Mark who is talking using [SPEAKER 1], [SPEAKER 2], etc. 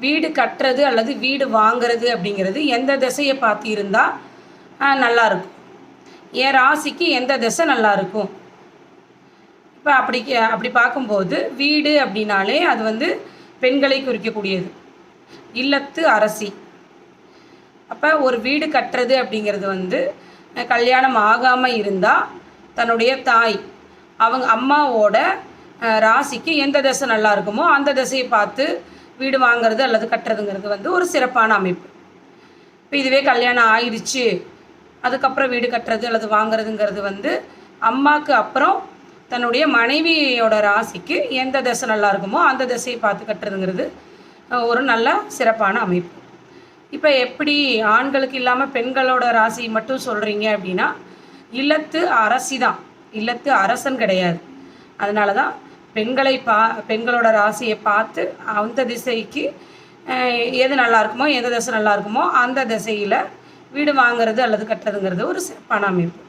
[SPEAKER 1] வீடு கட்டுறது அல்லது வீடு வாங்குறது அப்படிங்கிறது எந்த திசையை பார்த்து இருந்தால் நல்லாயிருக்கும் என் ராசிக்கு எந்த திசை நல்லா இருக்கும் இப்போ அப்படி கே- அப்படி பார்க்கும்போது வீடு அப்படின்னாலே அது வந்து பெண்களை குறிக்கக்கூடியது. இல்லத்து அரசி. அப்போ ஒரு வீடு கட்டுறது அப்படிங்கிறது வந்து கல்யாணம் ஆகாமல் இருந்தால் தன்னுடைய தாய் அவங்க அம்மாவோட ராசிக்கு எந்த திசை நல்லா இருக்குமோ அந்த திசையை பார்த்து வீடு வாங்குறது அல்லது கட்டுறதுங்கிறது வந்து ஒரு சிறப்பான அமைப்பு. இப்போ இதுவே கல்யாணம் ஆயிடுச்சு அதுக்கப்புறம் வீடு கட்டுறது அல்லது வாங்குறதுங்கிறது வந்து அம்மாவுக்கு அப்புறம் தன்னுடைய மனைவியோட ராசிக்கு எந்த திசை நல்லா இருக்குமோ அந்த திசையை பார்த்து கட்டுறதுங்கிறது ஒரு நல்ல சிறப்பான அமைப்பு. இப்போ எப்படி ஆண்களுக்கு இல்லாமல் பெண்களோட ராசி மட்டும் சொல்கிறீங்க அப்படின்னா இல்லத்து அரசி தான் இல்லத்து அரசன் கிடையாது. அதனால தான் பெண்களை பா பெண்களோட ராசியை பார்த்து அந்த திசைக்கு எது நல்லா இருக்குமோ எந்த திசை நல்லா இருக்குமோ அந்த திசையில் வீடு வாங்குறது அல்லது கட்டுறதுங்கிறது ஒரு சிறப்பான அமைப்பு.